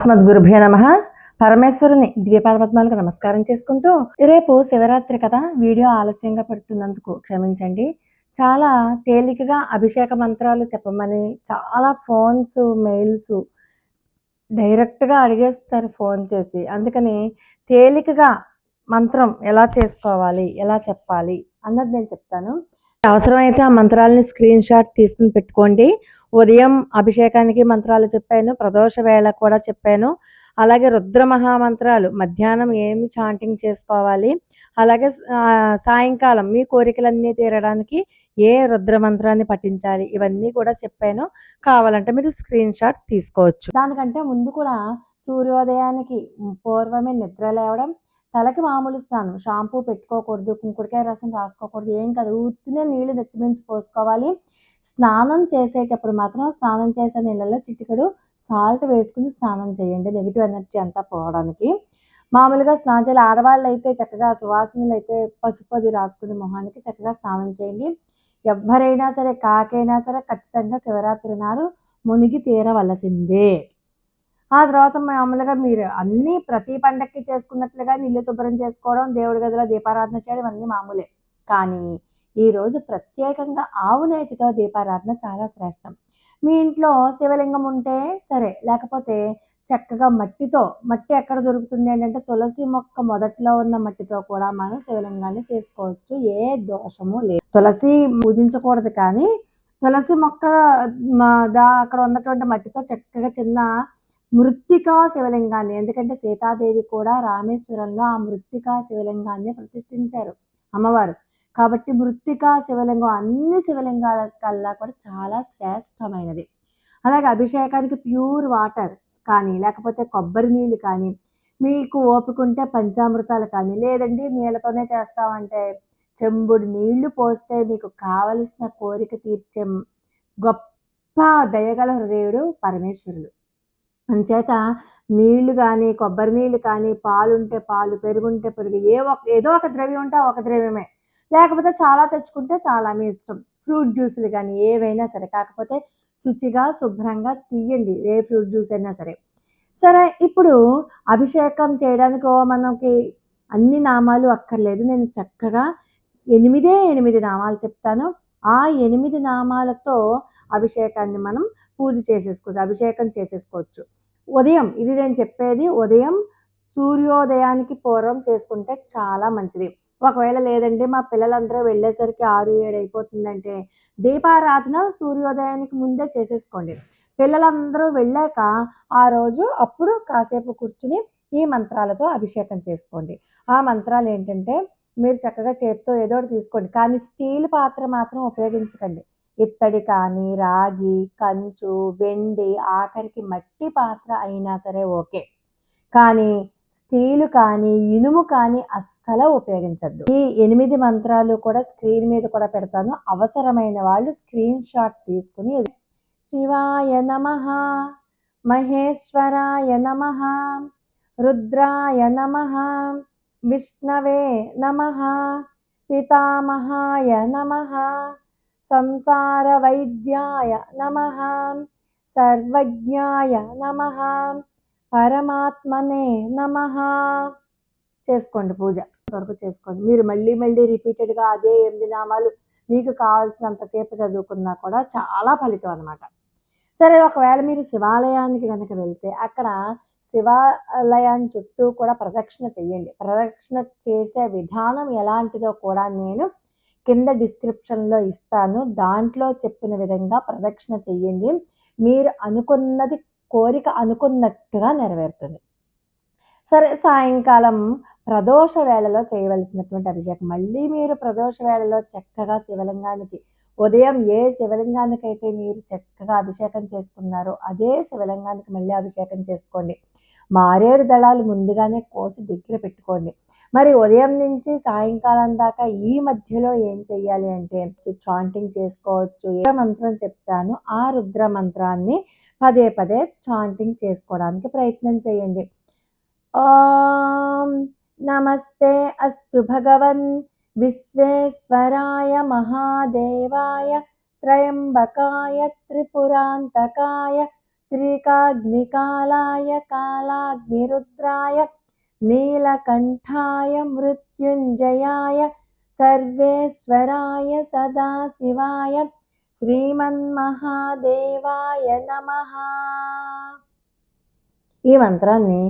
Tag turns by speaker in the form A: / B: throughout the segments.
A: అస్మద్గురుభ్యో నమ. పరమేశ్వరుని ద్వీపాల పద్మాలకు నమస్కారం చేసుకుంటూ రేపు శివరాత్రి కదా వీడియో ఆలస్యంగా పెడుతున్నందుకు క్షమించండి. చాలా తేలికగా అభిషేక మంత్రాలు చెప్పమని చాలా ఫోన్స్ మెయిల్స్ డైరెక్ట్గా అడిగేస్తారు ఫోన్ చేసి. అందుకని తేలికగా మంత్రం ఎలా చేసుకోవాలి ఎలా చెప్పాలి అన్నది నేను చెప్తాను. అవసరమైతే ఆ మంత్రాలని స్క్రీన్ షాట్ తీసుకుని పెట్టుకోండి. ఉదయం అభిషేకానికి మంత్రాలు చెప్పాను ప్రదోష వేళ కూడా చెప్పాను. అలాగే రుద్ర మహామంత్రాలు మధ్యాహ్నం ఏమి చాంటింగ్ చేసుకోవాలి అలాగే సాయంకాలం మీ కోరికలన్నీ తీరడానికి ఏ రుద్ర మంత్రాన్ని పఠించాలి ఇవన్నీ కూడా చెప్పాను. కావాలంటే మీరు స్క్రీన్ షాట్ తీసుకోవచ్చు. దానికంటే ముందు కూడా సూర్యోదయానికి పూర్వమే నిద్ర లేవడం తలకి మామూలు స్నానం షాంపూ పెట్టుకోకూడదు కుంకుడికాయ రసం రాసుకోకూడదు ఏం కాదు. ఉత్తినే నీళ్ళు నెత్తిమించి పోసుకోవాలి. స్నానం చేసేటప్పుడు మాత్రం స్నానం చేసే నీళ్ళలో చిటికెడు సాల్ట్ వేసుకుని స్నానం చేయండి. నెగిటివ్ ఎనర్జీ అంతా పోవడానికి. మామూలుగా స్నానం చేయాలి. ఆడవాళ్ళు అయితే చక్కగా సువాసనలు అయితే పసుపు అది రాసుకుని మొహానికి చక్కగా స్నానం చేయండి. ఎవరైనా సరే కాకైనా సరే ఖచ్చితంగా శివరాత్రి నాడు మునిగి తీరవలసిందే. ఆ తర్వాత మామూలుగా మీరు అన్ని ప్రతి పండక్కి చేసుకున్నట్లుగా ఇల్లు శుభ్రం చేసుకోవడం దేవుడి గదిలో దీపారాధన చేయడం అన్నీ మామూలే. కానీ ఈరోజు ప్రత్యేకంగా ఆవు నేతితో దీపారాధన చాలా శ్రేష్టం. మీ ఇంట్లో శివలింగం ఉంటే సరే లేకపోతే చక్కగా మట్టితో మట్టి ఎక్కడ దొరుకుతుంది ఏంటంటే తులసి మొక్క మొదట్లో ఉన్న మట్టితో కూడా మనం శివలింగాన్ని చేసుకోవచ్చు. ఏ దోషము లేదు. తులసి పూజించకూడదు కానీ తులసి మొక్క మా- దా అక్కడ ఉన్నటువంటి మట్టితో చక్కగా చిన్న మృత్తికా శివలింగాన్ని ఎందుకంటే సీతాదేవి కూడా రామేశ్వరంలో ఆ మృత్తికా శివలింగాన్ని ప్రతిష్ఠించారు అమ్మవారు. కాబట్టి మృత్తికా శివలింగం అన్ని శివలింగాల కల్లా కూడా చాలా శ్రేష్టమైనది. అలాగే అభిషేకానికి ప్యూర్ వాటర్ కానీ లేకపోతే కొబ్బరి నీళ్ళు కానీ మీకు ఓపికంటే పంచామృతాలు కానీ లేదండి నీళ్ళతోనే చేస్తామంటే చెంబుడు నీళ్ళు పోస్తే మీకు కావలసిన కోరిక తీర్చే గొప్ప దయగల హృదయుడు పరమేశ్వరుడు అంచేత నీళ్ళు కానీ కొబ్బరి నీళ్ళు కానీ పాలు ఉంటే పాలు పెరుగుంటే పెరుగు ఏ ఒక ఏదో ఒక ద్రవ్యం ఉంటే ఒక ద్రవ్యమే. లేకపోతే చాలా తెచ్చుకుంటే చాలా మీ ఇష్టం. ఫ్రూట్ జ్యూసులు కానీ ఏవైనా సరే కాకపోతే శుచిగా శుభ్రంగా తీయండి ఏ ఫ్రూట్ జ్యూస్ అయినా సరే. సరే ఇప్పుడు అభిషేకం చేయడానికి మనకి అన్ని నామాలు అక్కర్లేదు. నేను చక్కగా ఎనిమిదే ఎనిమిది నామాలు చెప్తాను. ఆ ఎనిమిది నామాలతో అభిషేకాన్ని మనం పూజ చేసేసుకోవచ్చు అభిషేకం చేసేసుకోవచ్చు. ఉదయం ఇది నేను చెప్పేది ఉదయం సూర్యోదయానికి పూర్వం చేసుకుంటే చాలా మంచిది. ఒకవేళ లేదండి మా పిల్లలందరూ వెళ్ళేసరికి ఆరు ఏడు అయిపోతుందంటే దీపారాధన సూర్యోదయానికి ముందే చేసేసుకోండి. పిల్లలందరూ వెళ్ళాక ఆ రోజు అప్పుడు కాసేపు కూర్చుని ఈ మంత్రాలతో అభిషేకం చేసుకోండి. ఆ మంత్రాలు ఏంటంటే మీరు చక్కగా చేత్తో ఏదో ఒకటి తీసుకోండి. కానీ స్టీల్ పాత్ర మాత్రం ఉపయోగించకండి. ఇత్తడి కానీ రాగి కంచు వెండి ఆఖరికి మట్టి పాత్ర అయినా సరే ఓకే. కానీ స్టీలు కానీ ఇనుము కానీ అస్సలు ఉపయోగించద్దు. ఈ ఎనిమిది మంత్రాలు కూడా స్క్రీన్ మీద కూడా పెడతాను. అవసరమైన వాళ్ళు స్క్రీన్ షాట్ తీసుకుని శివాయ నమ మహేశ్వరాయ నమ రుద్రాయ నమ విష్ణవే నమ పితామహాయ నమ సంసార వైద్యాయ నమ సర్వజ్ఞాయ నమ పరమాత్మనే నమ చేసుకోండి పూజ. వరకు చేసుకోండి. మీరు మళ్ళీ మళ్ళీ రిపీటెడ్గా అదే ఎనిమిది నామాలు మీకు కావాల్సినంతసేపు చదువుకున్నా కూడా చాలా ఫలితం అనమాట సరే ఒకవేళ మీరు శివాలయానికి కనుక వెళ్తే అక్కడ శివాలయం చుట్టూ కూడా ప్రదక్షిణ చేయండి. ప్రదక్షిణ చేసే విధానం ఎలాంటిదో కూడా నేను కింద డిస్క్రిప్షన్లో ఇస్తాను. దాంట్లో చెప్పిన విధంగా ప్రదక్షిణ చెయ్యండి మీరు అనుకున్నది కోరిక అనుకున్నట్టుగా నెరవేరుతుంది. సరే సాయంకాలం ప్రదోష వేళలో చేయవలసినటువంటి అభిషేకం. మళ్ళీ మీరు ప్రదోష వేళలో చక్కగా శివలింగానికి ఉదయం ఏ శివలింగానికి అయితే మీరు చక్కగా అభిషేకం చేసుకున్నారో అదే శివలింగానికి మళ్ళీ అభిషేకం చేసుకోండి. మారేడు దళాలు ముందుగానే కోసి దగ్గర పెట్టుకోండి. మరి ఉదయం నుంచి సాయంకాలం దాకా ఈ మధ్యలో ఏం చెయ్యాలి అంటే చాంటింగ్ చేసుకోవచ్చు. ఏ మంత్రం చెప్తాను ఆ రుద్ర మంత్రాన్ని పదే పదే చాంటింగ్ చేసుకోవడానికి ప్రయత్నం చేయండి. ఓం నమస్తే అస్తు భగవన్ విశ్వేశ్వరాయ మహాదేవాయ త్రయంబకాయ త్రిపురాంతకాయ త్రికాగ్నికాలాయ కాలాగ్నిరుద్రాయ నీలకంఠాయ మృత్యుంజయాయ సర్వేశ్వరాయ సదాశివాయ శ్రీమన్మహాదేవాయ నమ. ఈ మంత్రాన్ని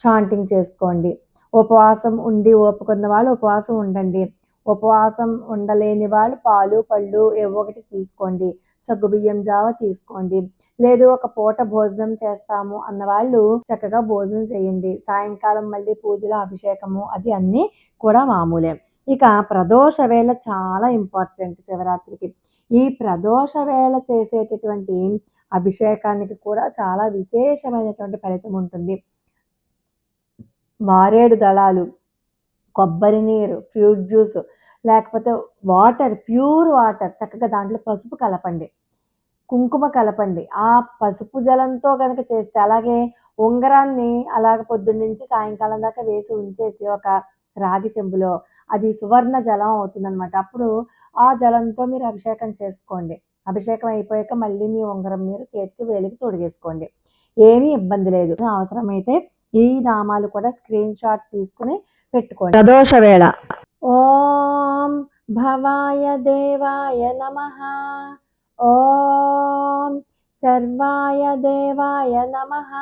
A: చాంటింగ్ చేసుకోండి. ఉపవాసం ఉండి ఓపుకున్న వాళ్ళు ఉపవాసం ఉండండి. ఉపవాసం ఉండలేని వాళ్ళు పాలు పళ్ళు ఏవో ఒకటి తీసుకోండి. సగ్గుబియ్యం జావ తీసుకోండి. లేదు ఒక పూట భోజనం చేస్తాము అన్న వాళ్ళు చక్కగా భోజనం చేయండి. సాయంకాలం మళ్ళీ పూజల అభిషేకము అది అన్నీ కూడా మామూలే. ఇక ప్రదోష వేళ చాలా ఇంపార్టెంట్ శివరాత్రికి. ఈ ప్రదోష వేళ చేసేటటువంటి అభిషేకానికి కూడా చాలా విశేషమైనటువంటి ఫలితం ఉంటుంది. మారేడు దళాలు కొబ్బరి నీరు ఫ్రూట్ జ్యూస్ లేకపోతే వాటర్ ప్యూర్ వాటర్ చక్కగా దాంట్లో పసుపు కలపండి. కుంకుమ కలపండి. ఆ పసుపు జలంతో కనుక చేస్తే అలాగే ఉంగరాన్ని అలాగ పొద్దున్నుంచి సాయంకాలం దాకా వేసి ఉంచేసి ఒక రాగి చెంబులో అది సువర్ణ జలం అవుతుందన్నమాట. అప్పుడు ఆ జలంతో మీరు అభిషేకం చేసుకోండి. అభిషేకం అయిపోయాక మళ్ళీ మీ ఉంగరం మీరు చేతికి వేలికి తొడిగేసుకోండి. ఏమీ ఇబ్బంది లేదు. అవసరమైతే ఈ నామాలు కూడా స్క్రీన్ షాట్ తీసుకుని పెట్టుకోండి. ప్రదోష వేళ ॐ भवाय देवाय नमः। ॐ सर्वाय देवाय नमः।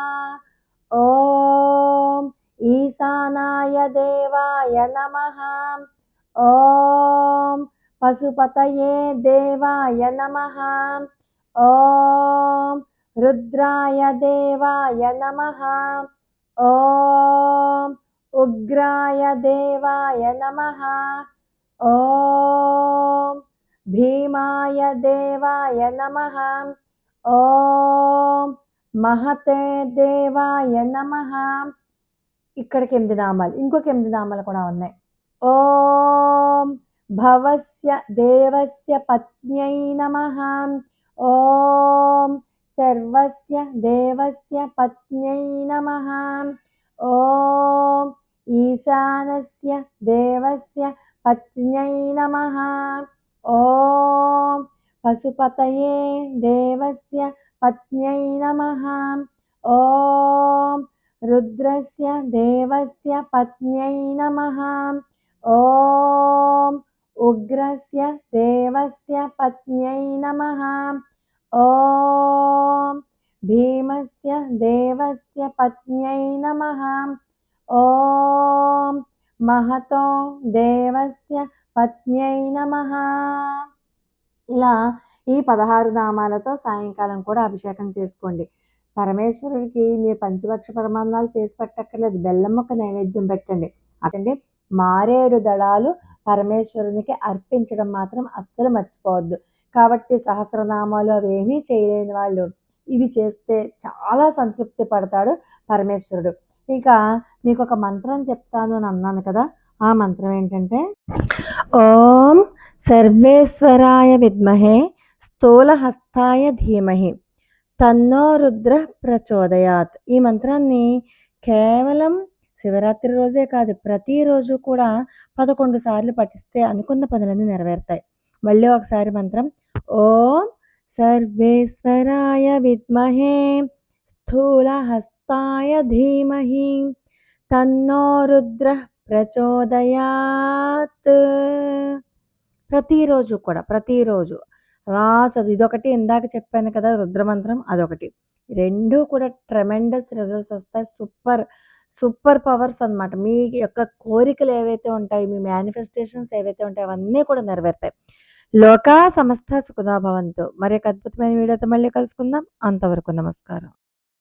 A: ॐ ईशानाय देवाय नमः। ॐ पशुपतये देवाय नमः। ॐ रुद्राय देवाय नमः। ॐ ఉగ్రాయ దేవాయ నమ ఓం భీమాయ దేవాయ నమ ఓం మహతే దేవాయ నమ ఇక్కడికి ఎనిమిది నామాలు ఇంకొక ఎనిమిది నామాలు కూడా ఉన్నాయి ఓం భవస్య దేవస్య పత్న్యై నమ ఓం సర్వస్య దేవస్య పత్న్యై నమ ఓం ఈశానస్య దేవస్య పత్న్యై నమ ఓం పశుపతయే దేవస్య పత్న్యై నమ ఓం రుద్రస్య దేవస్య పత్న్యై నమ ఓం ఉగ్రస్య దేవస్య పత్న్యై నమ ఓం భీమస్య దేవస్య పత్న్యై నమ ఓం మహతో దేవస్య పత్న్యై నమ ఇలా ఈ పదహారు నామాలతో సాయంకాలం కూడా అభిషేకం చేసుకోండి. పరమేశ్వరుడికి మీరు పంచభక్ష పరమాన్నాలు చేసి పెట్టక్కర్లేదు. బెల్లం ఒక నైవేద్యం పెట్టండి. అటండి మారేడు దళాలు పరమేశ్వరునికి అర్పించడం మాత్రం అస్సలు మర్చిపోవద్దు. కాబట్టి సహస్రనామాలు అవేమీ చేయలేని వాళ్ళు. ఇవి చేస్తే చాలా సంతృప్తి పడతాడు పరమేశ్వరుడు. ఇక మీకు ఒక మంత్రం చెప్తాను అని అన్నాను కదా ఆ మంత్రం ఏంటంటే ఓం సర్వేశ్వరాయ విద్మహే స్థూలహస్తాయ ధీమహి తన్నో రుద్ర ప్రచోదయాత్. ఈ మంత్రాన్ని కేవలం శివరాత్రి రోజే కాదు ప్రతిరోజు కూడా పదకొండు సార్లు పఠిస్తే అనుకున్న పనులన్నీ నెరవేరుతాయి. మళ్ళీ ఒకసారి మంత్రం ఓం సర్వేశ్వరాయ విద్మహే స్థూలహస్త స్థూలహస్తాయ ధీమహి తన్నో రుద్ర ప్రచోదయాత్. ప్రతిరోజు కూడా ప్రతిరోజు. అలా చదువు ఇదొకటి ఇందాక చెప్పాను కదా రుద్రమంత్రం అదొకటి. రెండు కూడా ట్రెమెండస్ రిజల్ట్స్ వస్తాయి. సూపర్ సూపర్ పవర్స్ అన్నమాట. మీ యొక్క కోరికలు ఏవైతే ఉంటాయి మీ మేనిఫెస్టేషన్స్ ఏవైతే ఉంటాయో అవన్నీ కూడా నెరవేరుతాయి. లోకా సమస్త సుఖదాభవంతో. మరి ఒక అద్భుతమైన వీడియోతో మళ్ళీ కలుసుకుందాం. అంతవరకు నమస్కారం.